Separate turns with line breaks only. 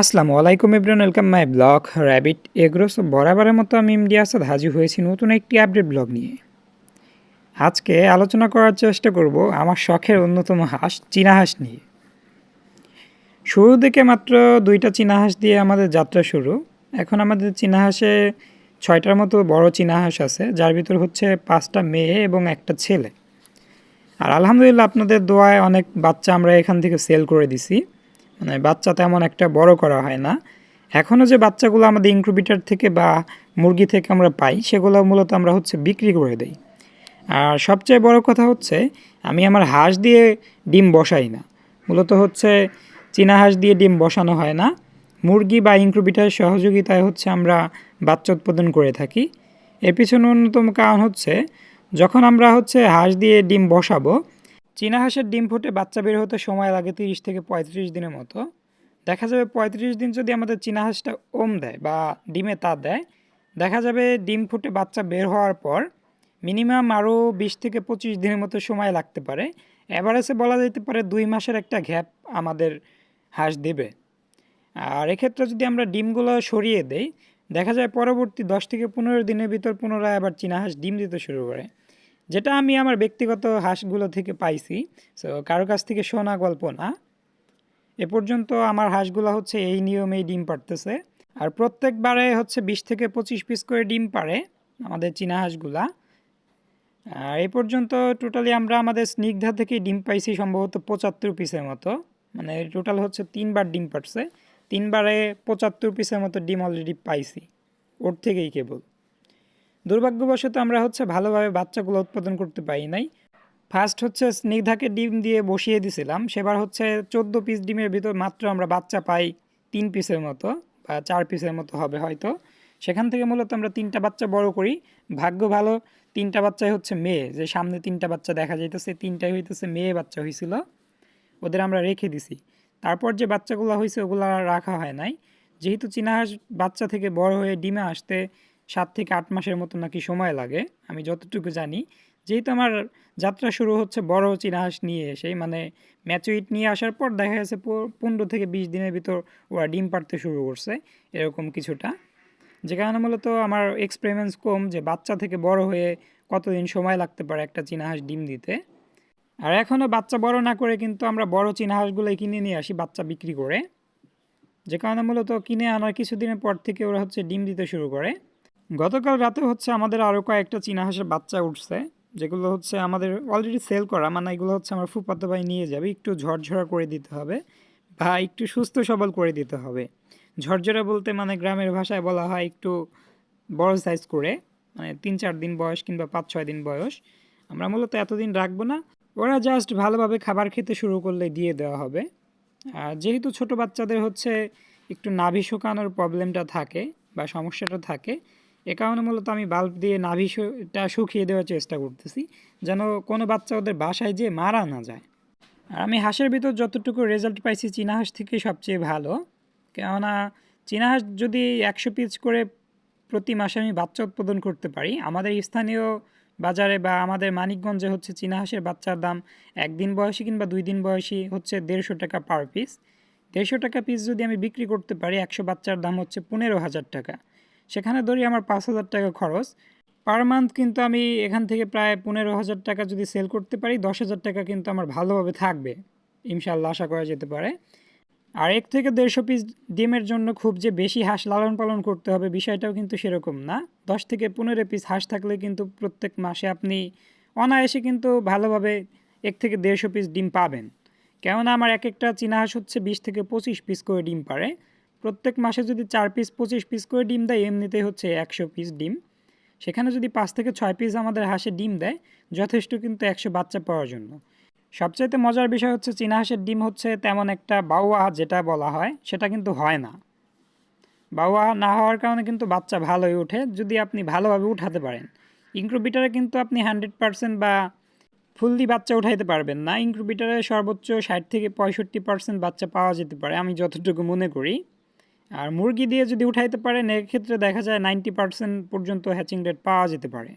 আসসালামু আলাইকুম everyone, welcome my blog rabbit agros. বরাবরের মতো আমি ইমডি আসাদ, হাজির হয়েছি নতুন একটি আপডেট ব্লগ নিয়ে। আজকে আলোচনা করার চেষ্টা করব আমার শখের অন্যতম হাঁস, চীনা হাঁস নিয়ে। শুরু থেকে মাত্র দুইটা চীনা হাঁস দিয়ে আমাদের যাত্রা শুরু। এখন আমাদের চীনা হাঁসে ছয়টার মতো বড় চীনা হাঁস আছে, যার ভিতর হচ্ছে পাঁচটা মেয়ে এবং একটা ছেলে। আর আলহামদুলিল্লাহ আপনাদের দোয়ায় অনেক বাচ্চা আমরা এখান থেকে সেল করে দিছি। মানে বাচ্চা তেমন একটা বড় করা হয় না। এখনও যে বাচ্চাগুলো আমাদের ইনক্রুবিটার থেকে বা মুরগি থেকে আমরা পাই, সেগুলো মূলত আমরা হচ্ছে বিক্রি করে দেই। আর সবচেয়ে বড় কথা হচ্ছে, আমি আমার হাঁস দিয়ে ডিম বসাই না। মূলত হচ্ছে চীনা হাঁস দিয়ে ডিম বসানো হয় না। মুরগি বা ইনক্রুবিটার সহযোগিতায় হচ্ছে আমরা বাচ্চা উৎপাদন করে থাকি। এর পিছনে অন্যতম কারণ হচ্ছে, যখন আমরা হচ্ছে হাঁস দিয়ে ডিম বসাবো চীনা হাঁসের ডিম ফুটে বাচ্চা বের হতে সময় লাগে তিরিশ থেকে পঁয়ত্রিশ দিনের মতো। দেখা যাবে পঁয়ত্রিশ দিন যদি আমাদের চীনা হাঁসটা ওম দেয় বা ডিমে তা দেয়, দেখা যাবে ডিম ফুটে বাচ্চা বের হওয়ার পর মিনিমাম আরও বিশ থেকে পঁচিশ দিনের মতো সময় লাগতে পারে। অ্যাভারেজে বলা যেতে পারে দুই মাসের একটা গ্যাপ আমাদের হাঁস দেবে। আর এক্ষেত্রে যদি আমরা ডিমগুলো সরিয়ে দেই, দেখা যায় পরবর্তী দশ থেকে পনেরো দিনের ভিতর পুনরায় আবার চীনা হাঁস ডিম দিতে শুরু করে। যেটা আমি আমার ব্যক্তিগত হাঁসগুলো থেকে পাইছি। সো কারও কাছ থেকে শোনা গল্প না। এ পর্যন্ত আমার হাঁসগুলো হচ্ছে এই নিয়মেই ডিম পারতেছে আর প্রত্যেকবারে হচ্ছে বিশ থেকে পঁচিশ পিস করে ডিম পারে আমাদের চীনা হাঁসগুলা। আর এ পর্যন্ত টোটালি আমরা আমাদের স্নিগ্ধা থেকে ডিম পাইছি সম্ভবত পঁচাত্তর পিসের মতো। মানে টোটাল হচ্ছে তিনবার ডিম পারছে তিনবারে পঁচাত্তর পিসের মতো ডিম অলরেডি পাইছি। ওর থেকেই কেবল। দুর্ভাগ্যবশত আমরা হচ্ছে ভালোভাবে বাচ্চাগুলো উৎপাদন করতে পারি নাই। ফার্স্ট হচ্ছে স্নিগ্ধাকে ডিম দিয়ে বসিয়ে দিছিলাম। সেবার হচ্ছে চোদ্দ পিস ডিমের ভিতর মাত্র আমরা বাচ্চা পাই তিন পিসের মতো বা চার পিসের মতো হবে হয়তো। সেখান থেকে মূলত আমরা তিনটা বাচ্চা বড় করি। ভাগ্য ভালো, তিনটা বাচ্চাই হচ্ছে মেয়ে। যে সামনে তিনটা বাচ্চা দেখা যাইতেছে, তিনটাই হইতেছে মেয়ে বাচ্চা হয়েছিল ওদের আমরা রেখে দিছি। তারপর যে বাচ্চাগুলো হয়েছে ওগুলো রাখা হয় নাই। যেহেতু চীনা হাঁস বাচ্চা থেকে বড় হয়ে ডিমে আসতে সাত থেকে আট মাসের মতো নাকি সময় লাগে, আমি যতটুকু জানি। যেহেতু আমার যাত্রা শুরু হচ্ছে বড় চীনাহাঁস নিয়ে এসে মানে ম্যাচুইট নিয়ে আসার পর দেখা গেছে পনেরো থেকে বিশ দিনের ভিতর ওরা ডিম পাড়তে শুরু করছে, এরকম কিছুটা। যে কারণে মূলত আমার এক্সপেরিমেন্স কম, যে বাচ্চা থেকে বড় হয়ে কতদিন সময় লাগতে পারে একটা চীনা হাঁস ডিম দিতে। আর এখনও বাচ্চা বড় না করে কিন্তু আমরা বড় চীনা হাঁসগুলোই কিনে নিয়ে আসি বাচ্চা বিক্রি করে। যে কারণে মূলত কিনে আনার কিছুদিনের পর থেকে ওরা হচ্ছে ডিম দিতে শুরু করে। গতকাল রাতে হচ্ছে আমাদের আরও কয়েকটা চীনা হাঁসের বাচ্চা উঠছে, যেগুলো হচ্ছে আমাদের অলরেডি সেল করা মানে এগুলো হচ্ছে আমার ফুপাতো ভাই নিয়ে যাবে, একটু ঝরঝরা করে দিতে হবে বা একটু সুস্থ সবল করে দিতে হবে। ঝরঝরা বলতে মানে গ্রামের ভাষায় বলা হয় একটু বড় সাইজ করে মানে তিন চার দিন বয়স কিংবা পাঁচ ছয় দিন বয়স। আমরা মূলত এতদিন রাখব না, ওরা জাস্ট ভালোভাবে খাবার খেতে শুরু করলে দিয়ে দেওয়া হবে। আর যেহেতু ছোট বাচ্চাদের হচ্ছে একটু নাভি শুকানোর প্রবলেমটা থাকে বা সমস্যাটা থাকে এ কারণে মূলত আমি বাল্ব দিয়ে নাভিটা শুকিয়ে দেওয়ার চেষ্টা করতেছি, যেন কোনো বাচ্চা ওদের বাসায় যেয়ে মারা না যায়। আর আমি হাঁসের ভিতর যতটুকু রেজাল্ট পাইছি চীনা হাঁস থেকে সবচেয়ে ভালো। কেননা চীনা হাঁস যদি একশো পিস করে প্রতি মাসে আমি বাচ্চা উৎপাদন করতে পারি, আমাদের স্থানীয় বাজারে বা আমাদের মানিকগঞ্জে হচ্ছে চীনা হাঁসের বাচ্চার দাম একদিন বয়সী কিংবা দুই দিন বয়সী হচ্ছে দেড়শো টাকা পার পিস দেড়শো টাকা পিস যদি আমি বিক্রি করতে পারি, একশো বাচ্চার দাম হচ্ছে পনেরো হাজার টাকা। সেখানে ধরি আমার পাঁচ হাজার টাকা খরচ। পার মান্থ কিন্তু আমি এখান থেকে প্রায় পনেরো হাজার টাকা যদি সেল করতে পারি, দশ হাজার টাকা কিন্তু আমার ভালোভাবে থাকবে। ইনশাল্লাহ আশা করা যেতে পারে। আর এক থেকে দেড়শো পিস ডিমের জন্য খুব যে বেশি হাঁস লালন পালন করতে হবে বিষয়টাও কিন্তু সেরকম না। দশ থেকে পনেরো পিস হাঁস থাকলে কিন্তু প্রত্যেক মাসে আপনি অনায়াসে কিন্তু ভালোভাবে এক থেকে দেড়শো পিস ডিম পাবেন। কেননা আমার এক একটা চীনা হাঁস হচ্ছে বিশ থেকে পঁচিশ পিস করে ডিম পারে। প্রত্যেক মাসে যদি চার পিস পঁচিশ পিস করে ডিম দেয়, এমনিতেই হচ্ছে একশো পিস ডিম। সেখানে যদি পাঁচ থেকে ছয় পিস আমাদের হাঁসে ডিম দেয়, যথেষ্ট কিন্তু একশো বাচ্চা পাওয়ার জন্য। সবচাইতে মজার বিষয় হচ্ছে, চীনা হাঁসের ডিম হচ্ছে তেমন একটা বাউয়া যেটা বলা হয়, সেটা কিন্তু হয় না। বাউয়া না হওয়ার কারণে কিন্তু বাচ্চা ভালোই ওঠে, যদি আপনি ভালোভাবে উঠাতে পারেন। ইনক্রুবিটারে কিন্তু আপনি হান্ড্রেড পারসেন্ট বা ফুললি বাচ্চা উঠাইতে পারবেন না। ইনক্রুবিটারে সর্বোচ্চ ষাট থেকে পঁয়ষট্টি পার্সেন্ট বাচ্চা পাওয়া যেতে পারে, আমি যতটুকু মনে করি। আর মুরগি দিয়ে যদি উঠাইতে পারেন, এক্ষেত্রে দেখা যায় নাইনটি পার্সেন্ট পর্যন্ত হ্যাচিং রেট পাওয়া যেতে পারে।